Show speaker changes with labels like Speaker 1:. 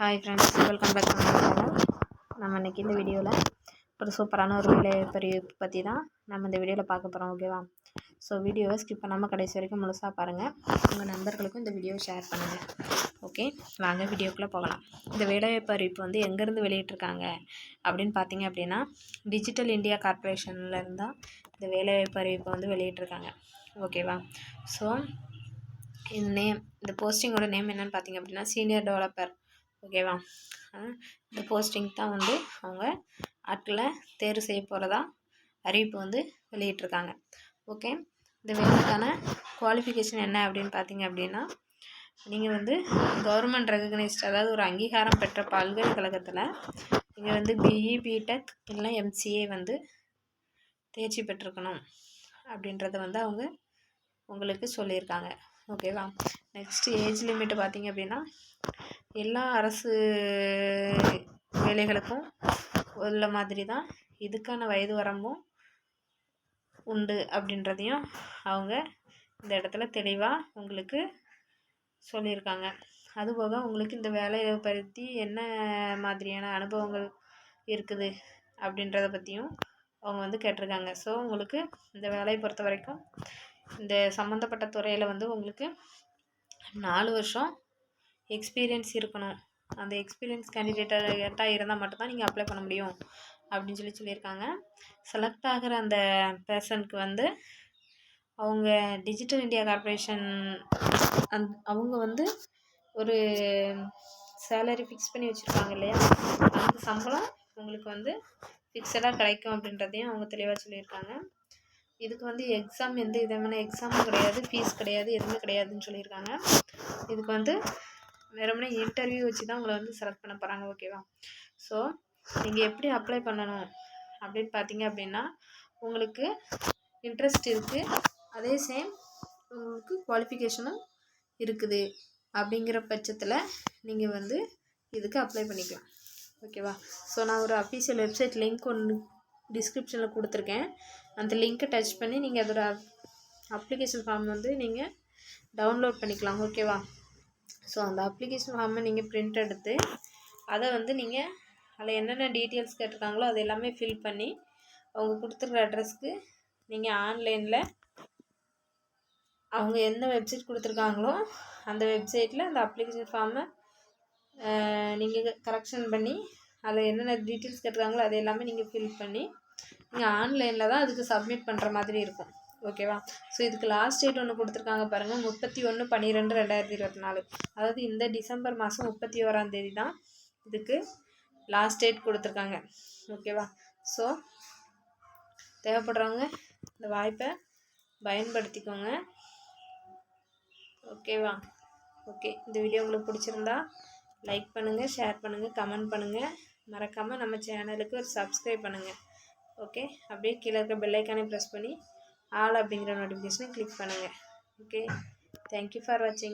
Speaker 1: Hi friends welcome back to நம்ம இன்றைக்கி இந்த வீடியோவில் ஒரு சூப்பரான ஒரு வேலை பற்றி தான் நம்ம இந்த வீடியோவில் பார்க்க போகிறோம் ஓகேவா ஸோ வீடியோவை ஸ்கிப் பண்ணாமல் கடைசி வரைக்கும் முழுசாக பாருங்கள் உங்கள் நண்பர்களுக்கும் இந்த வீடியோவை ஷேர் பண்ணுங்கள் ஓகே வாங்க வீடியோக்குள்ளே போகலாம். இந்த வேலைவாய்ப்பு வந்து எங்கேருந்து வெளியிட்டிருக்காங்க அப்படின்னு பார்த்தீங்க அப்படின்னா டிஜிட்டல் இந்தியா கார்ப்பரேஷன்லேருந்து தான் இந்த வேலைவாய்ப்பறிவிப்பை வந்து வெளியிட்டிருக்காங்க. ஓகேவா ஸோ இந்த நேம் இந்த போஸ்டிங்கோட நேம் என்னென்னு பார்த்தீங்க அப்படின்னா சீனியர் டெவலப்பர் ஓகேவா இந்த போஸ்டிங் தான் வந்து அவங்க ஆட்களை தேர்வு செய்ய போகிறதா அறிவிப்பு வந்து வெளியிட்ருக்காங்க ஓகே இந்த வேலைக்கான குவாலிஃபிகேஷன் என்ன அப்படின்னு பார்த்தீங்க அப்படின்னா நீங்கள் வந்து கவர்மெண்ட் ரெகக்னைஸ்ட் அதாவது ஒரு அங்கீகாரம் பெற்ற பல்கலைக்கழகத்தில் நீங்கள் வந்து பிஇ பிடெக் இல்லை எம்சிஏ வந்து தேர்ச்சி பெற்றிருக்கணும் அப்படின்றத வந்து அவங்க உங்களுக்கு சொல்லியிருக்காங்க. ஓகேவா நெக்ஸ்ட்டு ஏஜ் லிமிட் பார்த்திங்க அப்படின்னா எல்லா அரசு வேலைகளுக்கும் உள்ள மாதிரி தான் இதுக்கான வயது வரம்பும் உண்டு அப்படின்றதையும் அவங்க இந்த இடத்துல தெளிவாக உங்களுக்கு சொல்லியிருக்காங்க. அதுபோக உங்களுக்கு இந்த வேலையை பற்றி என்ன மாதிரியான அனுபவங்கள் இருக்குது அப்படின்றத பற்றியும் அவங்க வந்து கேட்டிருக்காங்க. ஸோ உங்களுக்கு இந்த வேலையை பொறுத்த வரைக்கும் இந்த சம்மந்தப்பட்ட துறையில் வந்து உங்களுக்கு நாலு வருஷம் எக்ஸ்பீரியன்ஸ் இருக்கணும். அந்த எக்ஸ்பீரியன்ஸ் கேண்டிடேட்டாக இருந்தால் மட்டும்தான் நீங்கள் அப்ளை பண்ண முடியும் அப்படின்னு சொல்லி சொல்லியிருக்காங்க. செலக்ட் ஆகிற அந்த பேர்சனுக்கு வந்து அவங்க டிஜிட்டல் இந்தியா கார்பரேஷன் அந் அவங்க வந்து ஒரு சேலரி ஃபிக்ஸ் பண்ணி வச்சுருக்காங்க இல்லையா? அந்த சம்பளம் உங்களுக்கு வந்து ஃபிக்ஸடாக கிடைக்கும் அப்படின்றதையும் அவங்க தெளிவாக சொல்லியிருக்காங்க. இதுக்கு வந்து எக்ஸாம் எந்த விதமான எக்ஸாமும் கிடையாது ஃபீஸ் கிடையாது எதுவுமே கிடையாதுன்னு சொல்லியிருக்காங்க. இதுக்கு வந்து வெறுமனே இன்டர்வியூ வச்சு தான் உங்களை வந்து செலக்ட் பண்ண போகிறாங்க ஓகேவா ஸோ நீங்கள் எப்படி அப்ளை பண்ணணும் அப்படின்னு பார்த்தீங்க அப்படின்னா உங்களுக்கு இன்ட்ரெஸ்ட் இருக்குது அதே சேம் உங்களுக்கு குவாலிஃபிகேஷனும் இருக்குது அப்படிங்கிற பட்சத்தில் நீங்கள் வந்து இதுக்கு அப்ளை பண்ணிக்கலாம் ஓகேவா ஸோ நான் ஒரு அஃபீஷியல் வெப்சைட் லிங்க் ஒன்று டிஸ்கிரிப்ஷனில் கொடுத்துருக்கேன். அந்த லிங்க்கை டச் பண்ணி நீங்கள் அதோட அப்ளிகேஷன் ஃபார்ம் வந்து நீங்கள் டவுன்லோட் பண்ணிக்கலாம். ஓகேவா ஸோ அந்த அப்ளிகேஷன் ஃபார்மை நீங்கள் ப்ரிண்ட் எடுத்து அதை வந்து நீங்கள் அதில் என்னென்ன டீட்டெயில்ஸ் கேட்டிருக்காங்களோ அது எல்லாமே ஃபில் பண்ணி அவங்க கொடுத்துருக்குற அட்ரஸ்க்கு நீங்கள் ஆன்லைனில் அவங்க எந்த வெப்சைட் கொடுத்துருக்காங்களோ அந்த வெப்சைட்டில் அந்த அப்ளிகேஷன் ஃபார்மை நீங்கள் கரெக்ஷன் பண்ணி அதில் என்னென்ன டீட்டெயில்ஸ் கேட்டுருக்காங்களோ அது எல்லாமே நீங்கள் ஃபில் பண்ணி நீங்கள் ஆன்லைனில் தான் அதுக்கு சப்மிட் பண்ணுற மாதிரி இருக்கும். ஓகேவா ஸோ இதுக்கு லாஸ்ட் டேட் ஒன்று கொடுத்துருக்காங்க பாருங்கள் முப்பத்தி ஒன்று பன்னிரெண்டு ரெண்டாயிரத்தி இருபத்தி நாலு. அதாவது இந்த டிசம்பர் மாதம் முப்பத்தி ஓராம் தேதி தான் இதுக்கு லாஸ்ட் டேட் கொடுத்துருக்காங்க. ஓகேவா ஸோ தேவைப்படுறவங்க இந்த வாய்ப்பை பயன்படுத்திக்கோங்க. ஓகேவா ஓகே இந்த வீடியோ உங்களுக்கு பிடிச்சிருந்தா லைக் பண்ணுங்கள் ஷேர் பண்ணுங்கள் கமெண்ட் பண்ணுங்கள் மறக்காமல் நம்ம சேனலுக்கு ஒரு சப்ஸ்கிரைப் பண்ணுங்கள் ஓகே அப்படியே கீழே இருக்க பெல்லைக்கானே ப்ரெஸ் பண்ணி ஆல் அப்படிங்கிற நோட்டிஃபிகேஷனை கிளிக் பண்ணுங்கள் ஓகே தேங்க்யூ ஃபார் வாட்சிங்